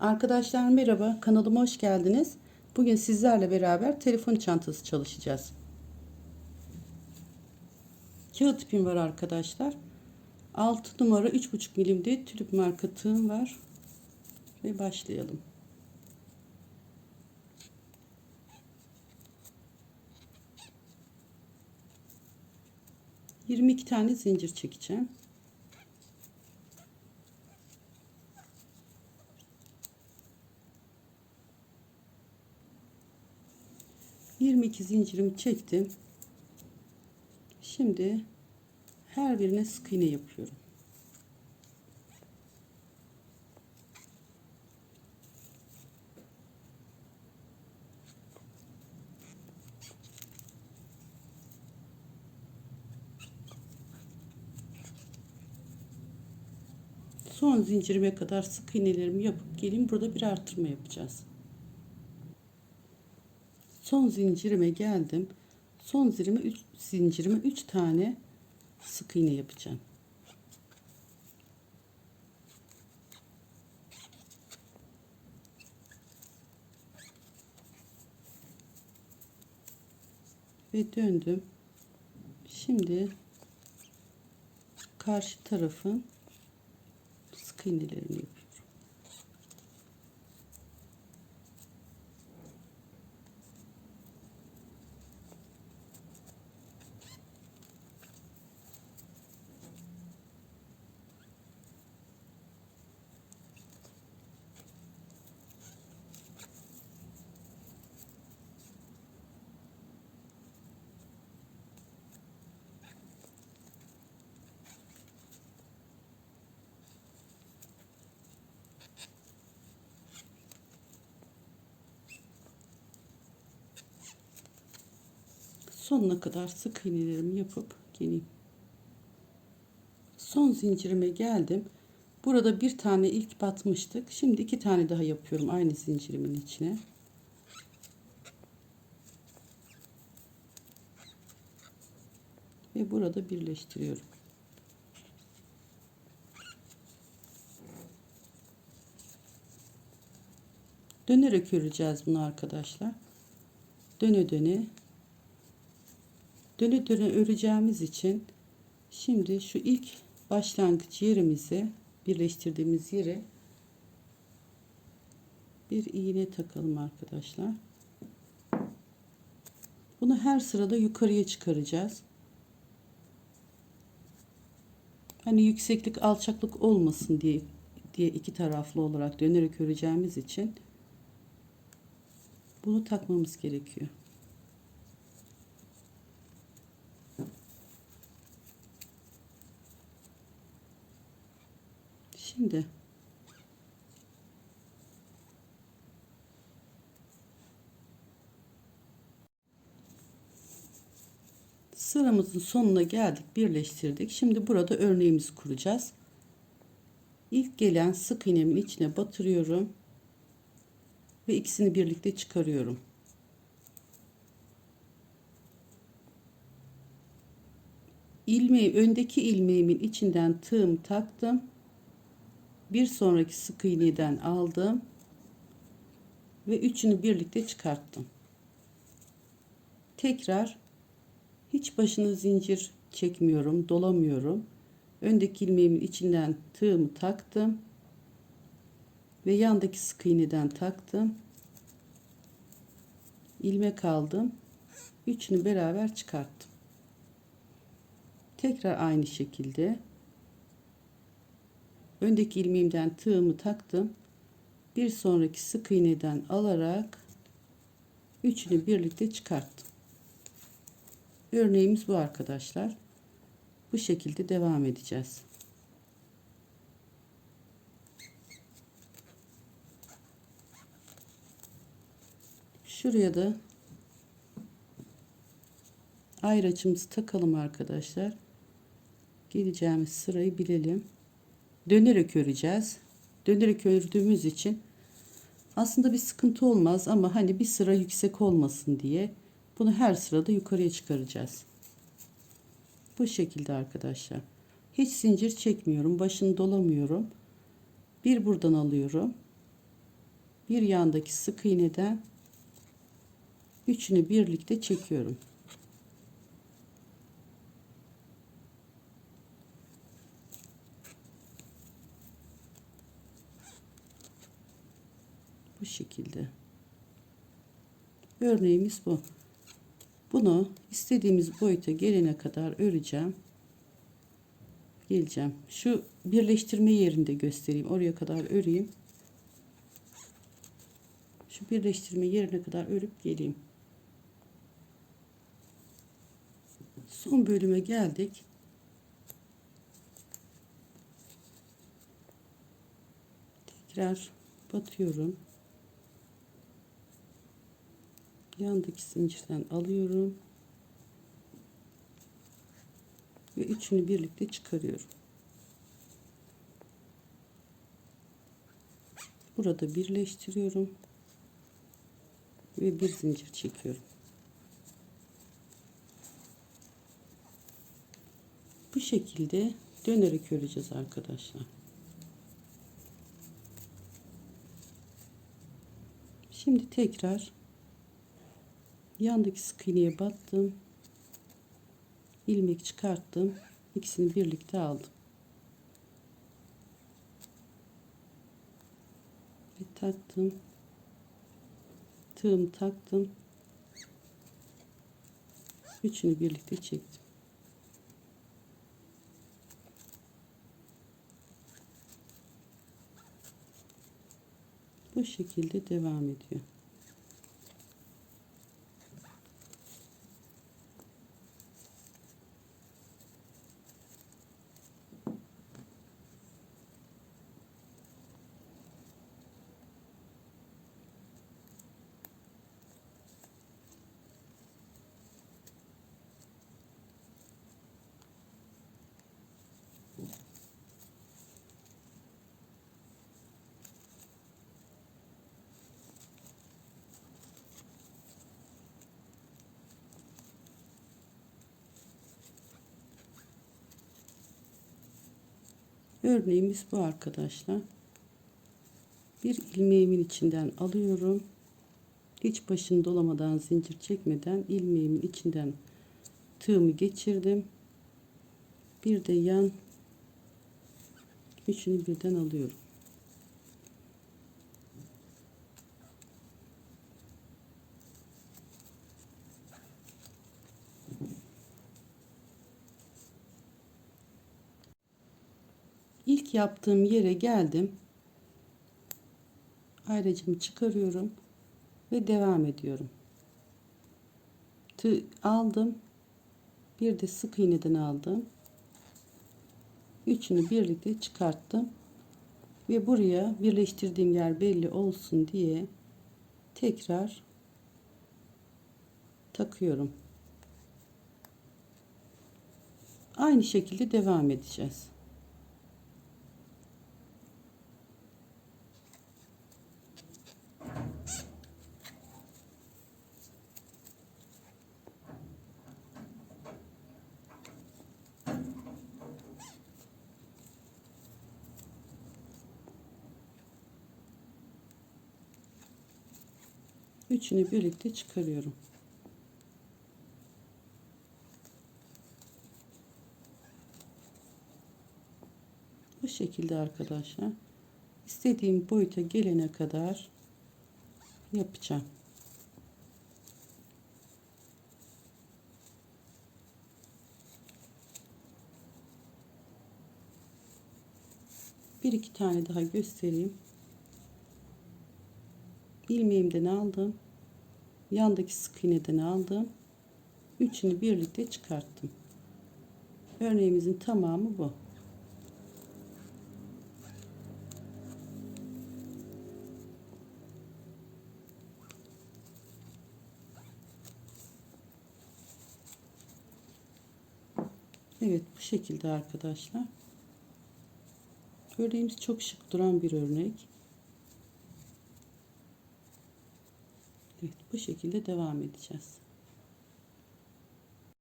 Arkadaşlar merhaba, kanalıma hoş geldiniz. Bugün sizlerle beraber telefon çantası çalışacağız. Kağıt ipim var arkadaşlar. 6 numara 3,5 milimde tülüp marka tığım var. Ve başlayalım. Yirmi iki tane zincir çekeceğim. 22 zincirimi çektim. Şimdi her birine sık iğne yapıyorum. Son zincirime kadar sık iğnelerimi yapıp gelin burada bir artırma yapacağız son zincirime geldim. Son zincirime 3 zincirime 3 tane sık iğne yapacağım. Ve döndüm. Şimdi karşı tarafın sık iğnelerini yapıyorum. Sonuna kadar sık iğnelerimi yapıp geleyim. Son zincirime geldim. Burada bir tane ilk batmıştık. Şimdi iki tane daha yapıyorum aynı zincirimin içine. Ve burada birleştiriyorum. Dönerek öreceğiz bunu arkadaşlar. Döne döne döne döne öreceğimiz için şimdi şu ilk başlangıç yerimizi birleştirdiğimiz yere bir iğne takalım arkadaşlar. Bunu her sırada yukarıya çıkaracağız. Hani yükseklik alçaklık olmasın diye diye iki taraflı olarak dönerek öreceğimiz için bunu takmamız gerekiyor. Şimdi. Sıramızın sonuna geldik birleştirdik. Şimdi burada örneğimizi kuracağız. İlk gelen sık iğnemin içine batırıyorum ve ikisini birlikte çıkarıyorum. İlmeği öndeki ilmeğimin içinden tığım taktım bir sonraki sık iğneden aldım ve üçünü birlikte çıkarttım. Tekrar hiç başını zincir çekmiyorum, dolamıyorum. Öndeki ilmeğimin içinden tığımı taktım ve yandaki sık iğneden taktım. ilmek aldım. Üçünü beraber çıkarttım. Tekrar aynı şekilde öndeki ilmeğimden tığımı taktım. Bir sonraki sık iğneden alarak üçünü birlikte çıkarttım. Örneğimiz bu arkadaşlar. Bu şekilde devam edeceğiz. Şuraya da ayraçımızı takalım arkadaşlar. Geleceğimiz sırayı bilelim dönerek öreceğiz. Dönerek ördüğümüz için aslında bir sıkıntı olmaz ama hani bir sıra yüksek olmasın diye bunu her sırada yukarıya çıkaracağız. Bu şekilde arkadaşlar. Hiç zincir çekmiyorum. Başını dolamıyorum. Bir buradan alıyorum. bir yandaki sık iğneden üçünü birlikte çekiyorum. Bu şekilde. Örneğimiz bu. Bunu istediğimiz boyuta gelene kadar öreceğim. Geleceğim. Şu birleştirme yerinde göstereyim. Oraya kadar öreyim. Şu birleştirme yerine kadar örüp geleyim. Son bölüme geldik. Tekrar batıyorum. Yandaki zincirden alıyorum. Ve üçünü birlikte çıkarıyorum. Burada birleştiriyorum. Ve bir zincir çekiyorum. Bu şekilde dönerek öreceğiz arkadaşlar. Şimdi tekrar yandaki sık iğneye battım. ilmek çıkarttım. İkisini birlikte aldım. Ve taktım. Tığım taktım. Üçünü birlikte çektim. Bu şekilde devam ediyor. Örneğimiz bu arkadaşlar. Bir ilmeğimin içinden alıyorum. Hiç başını dolamadan zincir çekmeden ilmeğimin içinden tığımı geçirdim. Bir de yan üçünü birden alıyorum. Yaptığım yere geldim. Ayracımı çıkarıyorum ve devam ediyorum. Tığ aldım. Bir de sık iğneden aldım. Üçünü birlikte çıkarttım. Ve buraya birleştirdiğim yer belli olsun diye tekrar takıyorum. Aynı şekilde devam edeceğiz. Üçünü birlikte çıkarıyorum. Bu şekilde arkadaşlar. istediğim boyuta gelene kadar yapacağım. Bir iki tane daha göstereyim ilmeğimden aldım. Yandaki sık iğneden aldım. Üçünü birlikte çıkarttım. Örneğimizin tamamı bu. Evet bu şekilde arkadaşlar. Örneğimiz çok şık duran bir örnek Evet bu şekilde devam edeceğiz.